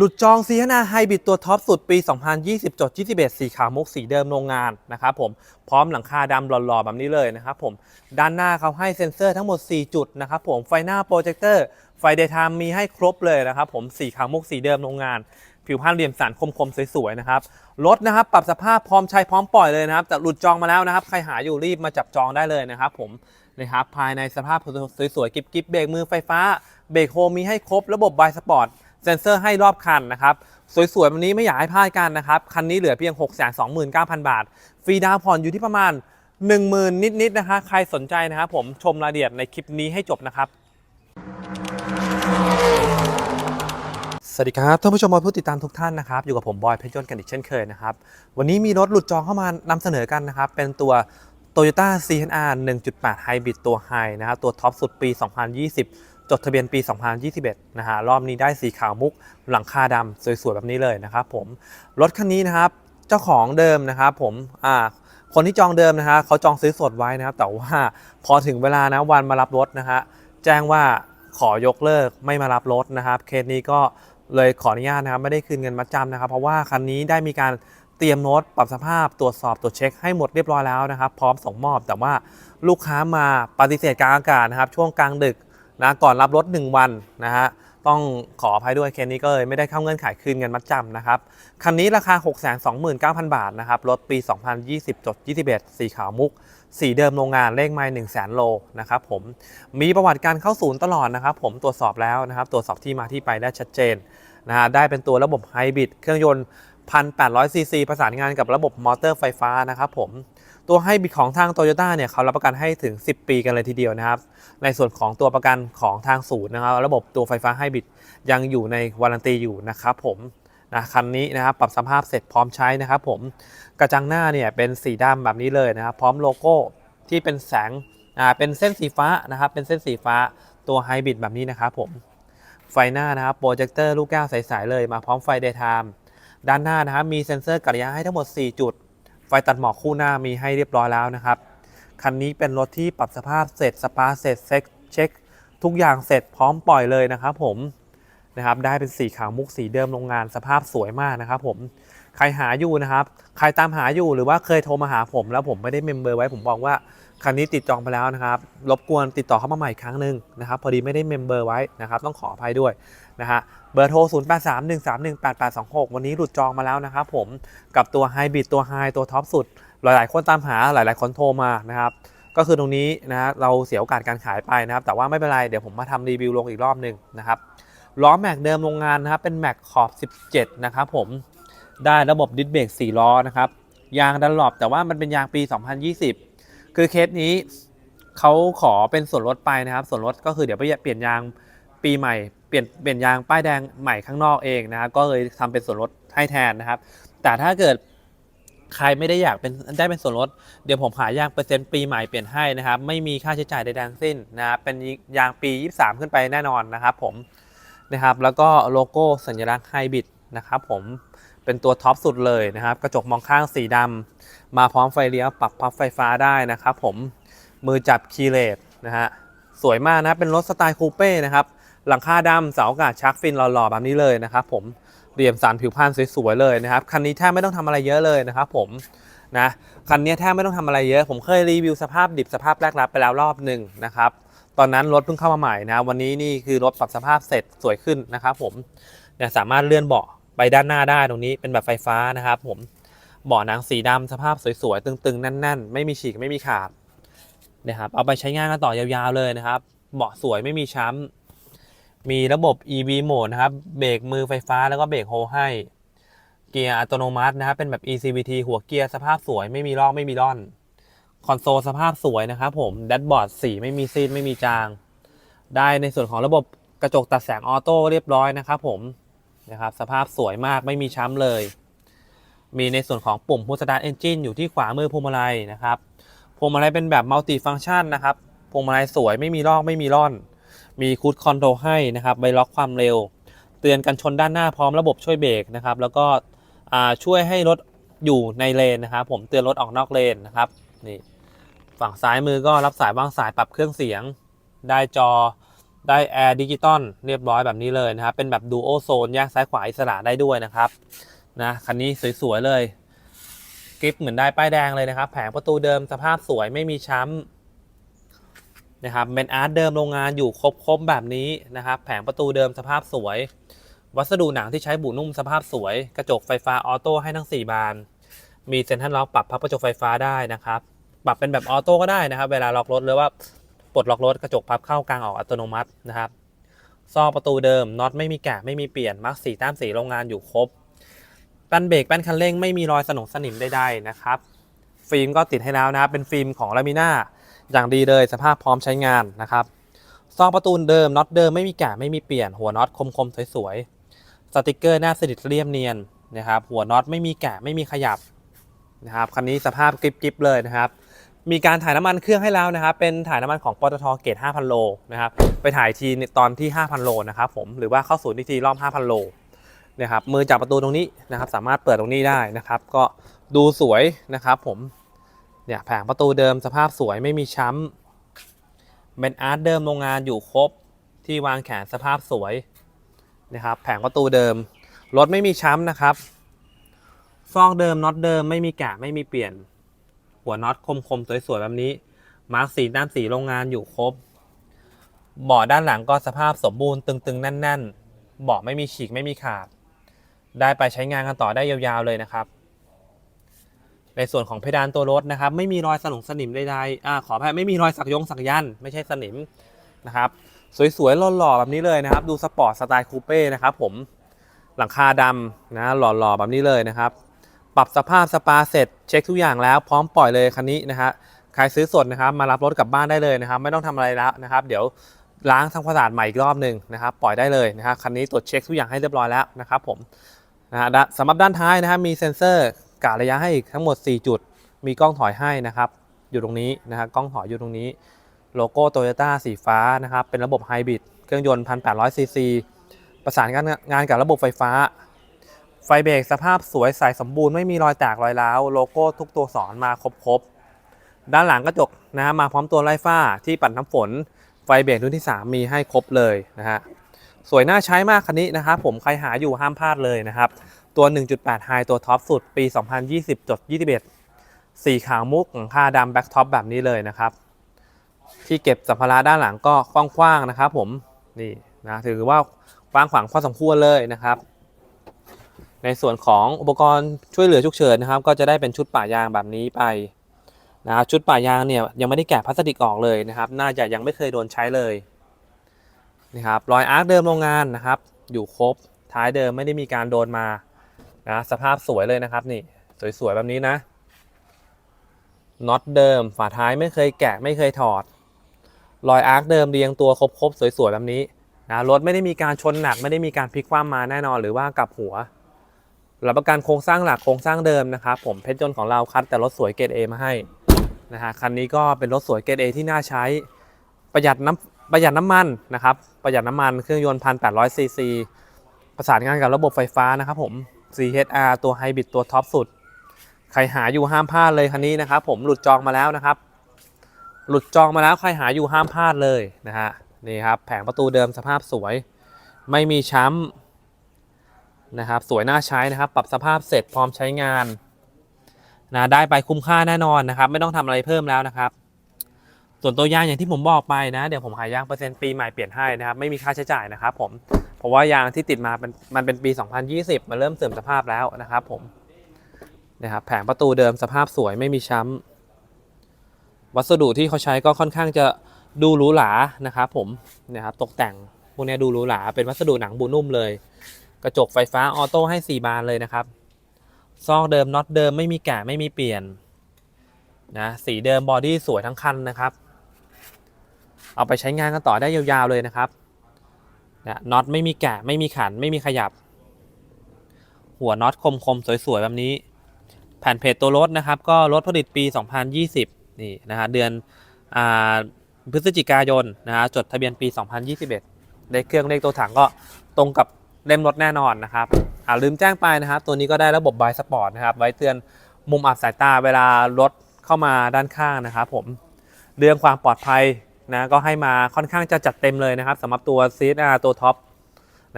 หลุดจองซีฮนาไฮบริดตัวท็อปสุดปี 2020จด21สีขาวมุกสีเดิมโรงงานนะครับผมพร้อมหลังคาดำหล่อๆ แบบนี้เลยนะครับผมด้านหน้าเขาให้เซ็นเซอร์ทั้งหมด 4 จุดนะครับผมไฟหน้าโปรเจคเตอร์ ไฟเดย์ไทม์มีให้ครบเลยนะครับผมสีขาวมุกสีเดิมโรงงาน ผิวพรรณเหลี่ยมสันคมๆ สวยๆ นะครับรถนะครับปรับสภาพพร้อมใช้พร้อมปล่อยเลยนะครับแต่หลุดจองมาแล้วนะครับใครหาอยู่รีบมาจับจองได้เลยนะครับผมนะครับภายในสภาพสวยๆกิ๊บๆเบรกมือไฟฟ้าเบรกโฮมมีให้ครบระบบบายสปอร์ต เซ็นเซอร์ให้รอบคันนะครับ สวยๆวันนี้ไม่อยากให้พลาดกันนะครับ คันนี้เหลือเพียง 629,000 บาท ฟรีดาวน์ผ่อนอยู่ที่ประมาณ 10,000 นิดๆนะคะ ใครสนใจนะครับผมชมรายละเอียดในคลิปนี้ให้จบนะครับสวัสดีครับท่านผู้ชมและผู้ติดตามทุกท่านนะครับ อยู่กับผมบอยเพชรยนต์กันอีกเช่นเคยนะครับ วันนี้มีรถหลุดจองเข้ามานำเสนอกันนะครับ เป็นตัว Toyota CHR 1.8 Hybrid ตัว High นะครับตัวท็อปสุดปี 2020 จดทะเบียนปี 2021 นะฮะรอบนี้ได้สีขาวมุกหลังคาดำสวยๆ แบบนี้เลยนะครับผม รถคันนี้นะครับเจ้าของเดิมนะครับผมอ่าคนที่จองเดิมนะฮะเขาจองซื้อสดไว้นะครับ แต่ว่าพอถึงเวลานะวันมารับรถนะฮะแจ้งว่าขอยกเลิกไม่มารับรถนะครับเคสนี้ก็เลยขออนุญาตนะครับไม่ได้คืนเงินมัดจำนะครับ เพราะว่าคันนี้ได้มีการเตรียมโน้ตปรับสภาพตรวจสอบตรวจเช็คให้หมดเรียบร้อยแล้วนะครับ พร้อมส่งมอบแต่ว่าลูกค้ามาปฏิเสธกลางอากาศนะครับ ช่วงกลางดึก นะก่อนรับรถ 1 วันนะฮะต้องขออภัยด้วยเคสนี้ก็เลยไม่ได้เข้าเงื่อนไขคืนเงินมัดจำนะครับคันนี้ราคา 629,000 บาทนะครับรถปี 2020จด21 สีขาวมุก สีเดิมโรงงานเลขไมล์1 0 0 0 0โลนะครับผมมีประวัติการเข้าศูนย์ตลอดนะครับผมตรวจสอบแล้วนะครับตรวจสอบที่มาที่ไปได้ชัดเจนนะฮะได้เป็นตัวระบบไฮบริดเครื่องยนต์1,800ซีซีประสานงานกับระบบมอเตอร์ไฟฟ้านะครับผม ตัวให้บิดของทาง Toyota เนี่ยเขารับประกันให้ถึง 10 ปีกันเลยทีเดียวนะครับ ในส่วนของตัวประกันของทางศูนย์นะครับ ระบบตัวไฟฟ้าให้บิดยังอยู่ในวารันตีอยู่นะครับผมนะคันนี้นะครับปรับสภาพเสร็จพร้อมใช้นะครับผมกระจังหน้าเนี่ยเป็นสีดำแบบนี้เลยนะครับ พร้อมโลโก้ที่เป็นแสงอ่าเป็นเส้นสีฟ้านะครับ เป็นเส้นสีฟ้าตัวไฮบริดแบบนี้นะครับผมไฟหน้านะครับโปรเจคเตอร์ลูกแก้วใสๆเลยมาพร้อมไฟเดย์ไทม์ด้านหน้านะครับมีเซ็นเซอร์กัลยาให้ทั้งหมด 4 จุด ไฟตัดหมอกคู่หน้ามีให้เรียบร้อยแล้วนะครับ คันนี้เป็นรถที่ปรับสภาพเสร็จสปาเสร็จเซ็กเช็ค ทุกอย่างเสร็จพร้อมปล่อยเลยนะครับผมนะครับได้เป็นสีขาวมุกสีเดิมโรงงานสภาพสวยมากนะครับผมใครหาอยู่นะครับ ใครตามหาอยู่หรือว่าเคยโทรมาหาผม แล้วผมไม่ได้เมมเบอร์ไว้ผมบอกว่า คันนี้ติดจองไปแล้วนะครับ รบกวนติดต่อเข้ามาใหม่อีกครั้งหนึ่งนะครับ พอดีไม่ได้เมมเบอร์ไว้นะครับ ต้องขออภัยด้วยนะฮะ เบอร์โทร 0831318826 วันนี้หลุดจองมาแล้วนะครับผม กับตัวไฮบริดตัวไฮตัวท็อปสุด หลายๆ คนตามหา หลาย ๆ คนโทรมานะครับ ก็คือตรงนี้นะฮะเราเสียโอกาสการขายไปนะครับ แต่ว่าไม่เป็นไร เดี๋ยวผมมาทำรีวิวลงอีกรอบหนึ่งนะครับ ล้อแม็กเดิมโรงงานนะครับ เป็นแม็กขอบ 17 นะครับผม ได้ระบบดิสเบรก4ล้อนะครับ ยางดันหลบแต่ว่ามันเป็นยางปี 2020 คือเคสนี้เขาขอเป็นส่วนลดไปนะครับ ส่วนลดก็คือเดี๋ยวไปเปลี่ยนยางปีใหม่เปลี่ยนเปลี่ยนยางป้ายแดงใหม่ข้างนอกเองนะครับก็เลยทำเป็นส่วนลดให้แทนนะครับ แต่ถ้าเกิดใครไม่ได้อยากเป็นได้เป็นส่วนลด เดี๋ยวผมหายางเปอร์เซ็นต์ปีใหม่เปลี่ยนให้นะครับ ไม่มีค่าใช้จ่ายใดๆทั้งสิ้นนะครับเป็นยางปี 23 ขึ้นไปแน่นอนนะครับผมนะครับ แล้วก็โลโก้สัญลักษณ์ไฮบริดนะครับผม เป็นตัวท็อปสุดเลยนะครับ กระจกมองข้างสีดำมาพร้อมไฟเลี้ยวปรับพับไฟฟ้าได้นะครับ ผมมือจับคีย์เลสนะฮะสวยมากนะเป็นรถสไตล์คูเป้นะครับหลังคาดำเสาอากาศชักฟินหล่อๆแบบนี้เลยนะครับ ผมเหลี่ยมสันผิวพรรณสวยๆเลยนะครับคันนี้แทบไม่ต้องทำอะไรเยอะเลยนะครับ ผมนะคันนี้แทบไม่ต้องทำอะไรเยอะ ผมเคยรีวิวสภาพดิบสภาพแรกรับไปแล้วรอบหนึ่งนะครับตอนนั้นรถเพิ่งเข้ามาใหม่นะ วันนี้นี่คือรถปรับสภาพเสร็จสวยขึ้นนะครับ ผมเนี่ยสามารถเลื่อนเบาะ ไปด้านหน้าได้ตรงนี้เป็นแบบไฟฟ้านะครับผมเบาะหนังสีดำสภาพสวยๆ ตึงๆ แน่นๆ ไม่มีฉีกไม่มีขาดนะครับเอาไปใช้งานกันต่อยาวๆเลยนะครับเบาะสวยไม่มีช้ำมีระบบ EV Mode นะครับเบรกมือไฟฟ้าแล้วก็เบรกโฮให้ เกียร์อัตโนมัตินะครับเป็นแบบ ECVT หัวเกียร์สภาพสวยไม่มีลอกไม่มีร่อนคอนโซลสภาพสวยนะครับผมแดชบอร์ดสีไม่มีซีดไม่มีจาง ได้ในส่วนของระบบกระจกตัดแสงออโต้เรียบร้อยนะครับผม นะครับ สภาพสวยมากไม่มีช้ำเลย มีในส่วนของปุ่ม Push Start Engine อยู่ที่ขวามือพวงมาลัยนะครับ พวงมาลัยเป็นแบบมัลติฟัง c t ชันนะครับ พวงมาลัยสวยไม่มีลอกไม่มีร่อน มีคูดคอนโทรลให้นะครับไว้ล็อกความเร็ว เตือนกันชนด้านหน้าพร้อมระบบช่วยเบรกนะครับ แล้วก็ช่วยให้รถอยู่ในเลนนะครับ ผมเตือนรถออกนอกเลนนะครับนี่ฝั่งซ้ายมือก็รับสายวางสายปรับเครื่องเสียง ได้จอ ได้แอร์ดิจิตอลเรียบร้อยแบบนี้เลยนะครับ เป็นแบบดูโอโซนแยกซ้ายขวาอิสระได้ด้วยนะครับนะคันนี้สวยๆเลยกริปเหมือนได้ป้ายแดงเลยนะครับ แผงประตูเดิมสภาพสวยไม่มีช้ำนะครับเป็นอาร์ตเดิมโรงงานอยู่ครบๆแบบนี้นะครับ แผงประตูเดิมสภาพสวย วัสดุหนังที่ใช้บุนุ่มสภาพสวย กระจกไฟฟ้าออโต้ให้ทั้ง 4 บาน มีเซ็นทรัลล็อกปรับพับกระจกไฟฟ้าได้นะครับ ปรับเป็นแบบออโต้ก็ได้นะครับ เวลาล็อกรถหรือว่า ปลดล็อกรถกระจกพับเข้ากลางออกอัตโนมัตินะครับซอกประตูเดิมน็อตไม่มีแกะไม่มีเปลี่ยนมาร์กสีแต้มสีโรงงานอยู่ครบแป้นเบรกแป้นคันเร่งไม่มีรอยสนงสนิมใดๆนะครับฟิล์มก็ติดให้แล้วนะครับเป็นฟิล์มของลามิน่าอย่างดีเลยสภาพพร้อมใช้งานนะครับซอกประตูเดิมน็อตเดิมไม่มีแกะไม่มีเปลี่ยนหัวน็อตคมๆสวยๆสติกเกอร์หน้าสนิทเรียบเนียนนะครับหัวน็อตไม่มีแกะไม่มีขยับนะครับคันนี้สภาพกริบๆเลยนะครับ มีการถ่ายน้ำมันเครื่องให้แล้วนะครับ เป็นถ่ายน้ำมันของปตทเกต5,000 โลนะครับ ไปถ่ายทีตอนที่ 5,000 โลนะครับผม หรือว่าเข้าศูนย์อีทีรอบ 5,000 โลนะครับ มือจับประตูตรงนี้นะครับ สามารถเปิดตรงนี้ได้นะครับ ก็ดูสวยนะครับผม เนี่ยแผงประตูเดิมสภาพสวยไม่มีช้ำเป็นอาร์ตเดิมโรงงานอยู่ครบ ที่วางแขนสภาพสวยนะครับ แผงประตูเดิม รถไม่มีช้ำนะครับ ซอกเดิมน็อตเดิมไม่มีแกะไม่มีเปลี่ยน หัวน็อตคมๆสวยๆแบบนี้ มาร์กสีด้านสีโรงงานอยู่ครบเบาะด้านหลังก็สภาพสมบูรณ์ตึงๆ แน่นๆเบาะไม่มีฉีกไม่มีขาด ได้ไปใช้งานกันต่อได้ยาวๆเลยนะครับ ในส่วนของเพดานตัวรถนะครับ ไม่มีรอยสลงสนิมใดๆอ่าขออภัยไม่มีรอยสักยงสักยันต์ไม่ใช่สนิมนะครับสวยๆหล่อๆแบบนี้เลยนะครับ ดูสปอร์ตสไตล์คูเป้นะครับผมหลังคาดำนะหล่อๆแบบนี้เลยนะครับ ปรับสภาพสปาเสร็จเช็คทุกอย่างแล้วพร้อมปล่อยเลยคันนี้นะฮะใครซื้อสดนะครับมารับรถกลับบ้านได้เลยนะครับไม่ต้องทำอะไรแล้วนะครับ เดี๋ยวล้างทำความสะอาดใหม่อีกรอบหนึ่งนะครับปล่อยได้เลยนะครับคันนี้ตรวจเช็คทุกอย่างให้เรียบร้อยแล้วนะครับผมนะฮะสำหรับด้านท้ายนะครับมีเซ็นเซอร์กะระยะให้อีกทั้งหมด 4 จุด มีกล้องถอยให้นะครับอยู่ตรงนี้นะครับกล้องถอยอยู่ตรงนี้โลโก้โตโยต้าสีฟ้านะครับเป็นระบบไฮบริดเครื่องยนต์1,800ซีซีประสานงานงานกับระบบไฟฟ้า ไฟเบรกสภาพสวยใสสมบูรณ์ไม่มีรอยแตกรอยร้าวโลโก้ทุกตัวสอนมาครบๆ ด้านหลังกระจกนะฮะมาพร้อมตัวไล่ฝ้าที่ปัดน้ำฝน ไฟเบรกรุ่นที่ 3 มีให้ครบเลยนะฮะสวยน่าใช้มากคันนี้นะครับผมใครหาอยู่ห้ามพลาดเลยนะครับ ตัว 1.8 High ตัวท็อปสุดปี 2020จด21 สีขาวมุกหลังคาดำแบ็คท็อปแบบนี้เลยนะครับ ที่เก็บสัมภาระด้านหลังก็กว้างๆนะครับผมนี่นะถือว่ากว้างขวางพอสมควรเลยนะครับ ในส่วนของอุปกรณ์ช่วยเหลือฉุกเฉินนะครับ ก็จะได้เป็นชุดป่ายางแบบนี้ไปนะครับชุดป่ายางเนี่ยยังไม่ได้แกะพลาสติกออกเลยนะครับ น่าจะยังไม่เคยโดนใช้เลยนะครับรอยอาร์คเดิมโรงงานนะครับ อยู่ครบท้ายเดิมไม่ได้มีการโดนมานะสภาพสวยเลยนะครับนี่สวยๆแบบนี้นะน็อตเดิมฝาท้ายไม่เคยแกะไม่เคยถอด รอยอาร์คเดิมเรียงตัวครบๆสวยๆแบบนี้นะรถไม่ได้มีการชนหนักไม่ได้มีการพลิกคว่ำมาแน่นอนหรือว่ากลับหัว รับประกันโครงสร้างหลักโครงสร้างเดิมนะครับผมเพชรยนต์ของเราคัดแต่รถสวยเกรด A มาให้นะฮะคันนี้ก็เป็นรถสวยเกรด A ที่น่าใช้ประหยัดน้ำประหยัดน้ำมันนะครับประหยัดน้ำมันเครื่องยนต์1,800ซีซีประสานงานกับระบบไฟฟ้านะครับผม CHR ตัวไฮบริดตัวท็อปสุด ใครหาอยู่ห้ามพลาดเลยคันนี้นะครับผมหลุดจองมาแล้วนะครับ หลุดจองมาแล้วใครหาอยู่ห้ามพลาดเลยนะฮะนี่ครับแผงประตูเดิมสภาพสวย ไม่มีช้ำ นะครับสวยน่าใช้นะครับปรับสภาพเสร็จพร้อมใช้งานนะได้ไปคุ้มค่าแน่นอนนะครับ ไม่ต้องทำอะไรเพิ่มแล้วนะครับ ส่วนตัวยางอย่างที่ผมบอกไปนะ เดี๋ยวผมหายางเปอร์เซ็นต์ปีใหม่เปลี่ยนให้นะครับไม่มีค่าใช้จ่ายนะครับผมเพราะว่ายางที่ติดมาเป็นมันเป็นปี 2020 มันเริ่มเสื่อมสภาพแล้วนะครับ ผมนะครับแผงประตูเดิมสภาพสวยไม่มีช้ำวัสดุที่เขาใช้ก็ค่อนข้างจะดูหรูหรานะครับผมนะครับตกแต่งพวกนี้ดูหรูหราเป็นวัสดุหนังบูนุ่มเลย กระจกไฟฟ้าออโต้ให้ 4 บานเลยนะครับ ซอกเดิมน็อตเดิมไม่มีแกะไม่มีเปลี่ยนนะสีเดิมบอดี้สวยทั้งคันนะครับ เอาไปใช้งานกันต่อได้ยาวๆเลยนะครับนะน็อตไม่มีแกะไม่มีขันไม่มีขยับ หัวน็อตคมๆ สวยๆ แบบนี้ แผ่นเพจตัวรถนะครับ ก็รถผลิตปี 2020 นี่นะฮะเดือนอ่าพฤศจิกายนนะฮะจดทะเบียนปี 2021เลขเครื่องเลขตัวถังก็ตรงกับ เล่มรถแน่นอนนะครับอ่าลืมแจ้งไปนะครับ ตัวนี้ก็ได้ระบบบายสปอร์ตนะครับ ไว้เตือนมุมอับสายตาเวลารถเข้ามาด้านข้างนะครับผมเรื่องความปลอดภัยนะก็ให้มาค่อนข้างจะจัดเต็มเลยนะครับสำหรับตัว CSR ตัวท็อป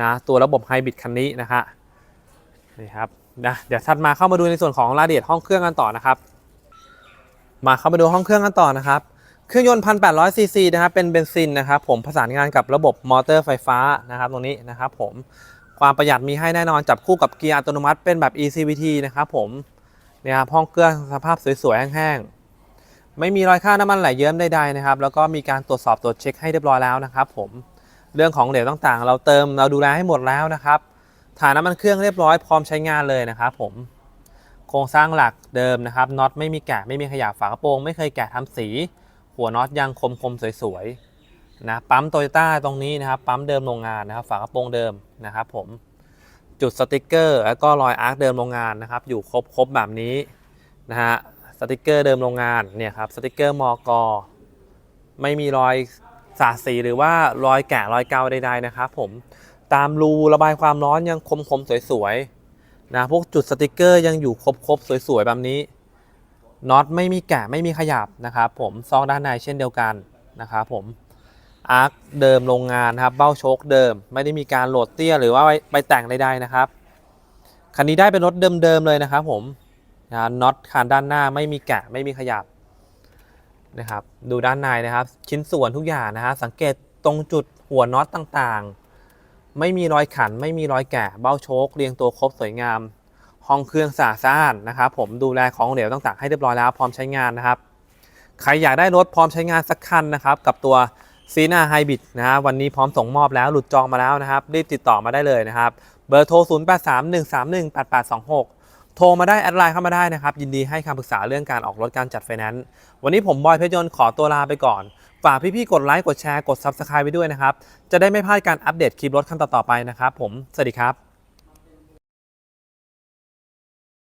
นะตัวระบบไฮบริดคันนี้นะฮะนี่ครับนะเดี๋ยวถัดมาเข้ามาดูในส่วนของรายละเอียดห้องเครื่องกันต่อนะครับ มาเข้ามาดูห้องเครื่องกันต่อนะครับ เครื่องยนต์ 1,800 ซีซีนะครับ เป็นเบนซินนะครับผม ประสานงานกับระบบมอเตอร์ไฟฟ้านะครับตรงนี้นะครับผม ความประหยัดมีให้แน่นอน จับคู่กับเกียร์อัตโนมัติเป็นแบบ ECVT นะครับผมเนี่ยครับห้องเครื่องสภาพสวยๆ แห้งๆ ไม่มีรอยค่าน้ำมันไหลเยิ้มใดๆนะครับ แล้วก็มีการตรวจสอบตรวจเช็คให้เรียบร้อยแล้วนะครับผม เรื่องของเหลวต่างๆ เราเติมเราดูแลให้หมดแล้วนะครับถ่ายน้ำมันเครื่องเรียบร้อยพร้อมใช้งานเลยนะครับผม โครงสร้างหลักเดิมนะครับ น็อตไม่มีแกะไม่มีขยับฝากระโปรง ไม่เคยแกะทำสี หัวน็อตยังคมคมๆสวยๆนะปั๊มโตโยต้าตรงนี้นะครับปั๊มเดิมโรงงานนะครับฝากระโปรงเดิมนะครับผมจุดสติกเกอร์ แล้วก็รอยอาร์คเดิมโรงงานนะครับ อยู่ครบครบแบบนี้นะฮะสติกเกอร์เดิมโรงงานเนี่ยครับสติกเกอร์มอกไม่มีรอยสาดสีหรือว่ารอยแกะรอยเกาใดๆนะครับผมตามรูระบายความร้อนยังคมคมๆสวยๆนะพวกจุดสติกเกอร์ยังอยู่ครบๆสวยๆแบบนี้ น็อตไม่มีแกะไม่มีขยับนะครับผมซองด้านในเช่นเดียวกันนะครับผมอาร์คเดิมโรงงานนะครับเบ้าโชคเดิม ไม่ได้มีการโหลดเตี้ยหรือว่าไปไปแต่งใดๆนะครับคันนี้ได้เป็นรถเดิมๆเลยนะครับผมนะน็อตคานด้านหน้าไม่มีแกะไม่มีขยับนะครับดูด้านในนะครับ ชิ้นส่วนทุกอย่างนะฮะสังเกตตรงจุดหัวน็อตต่างๆ ไม่มีรอยขันไม่มีรอยแกะเบ้าโชคเรียงตัวครบสวยงาม ห้องเครื่องสะอาดสะอานนะครับ ผมดูแลของเหลวต่างๆให้เรียบร้อยแล้วพร้อมใช้งานนะครับ ใครอยากได้รถพร้อมใช้งานสักคันนะครับ กับตัวซีนาไฮบริดนะฮะวันนี้พร้อมส่งมอบแล้วหลุดจองมาแล้วนะครับ รีบติดต่อมาได้เลยนะครับ เบอร์โทร 0831318826 โทรมาได้แอดไลน์เข้ามาได้นะครับ ยินดีให้คำปรึกษาเรื่องการออกรถการจัดไฟแนนซ์วันนี้ผมบอยเพชรยนต์ขอตัวลาไปก่อนฝากพี่ๆกดไลค์กดแชร์กด Subscribe ไว้ด้วยนะครับ จะได้ไม่พลาดการอัปเดตคลิปรถคันต่อๆไปนะครับผม สวัสดีครับ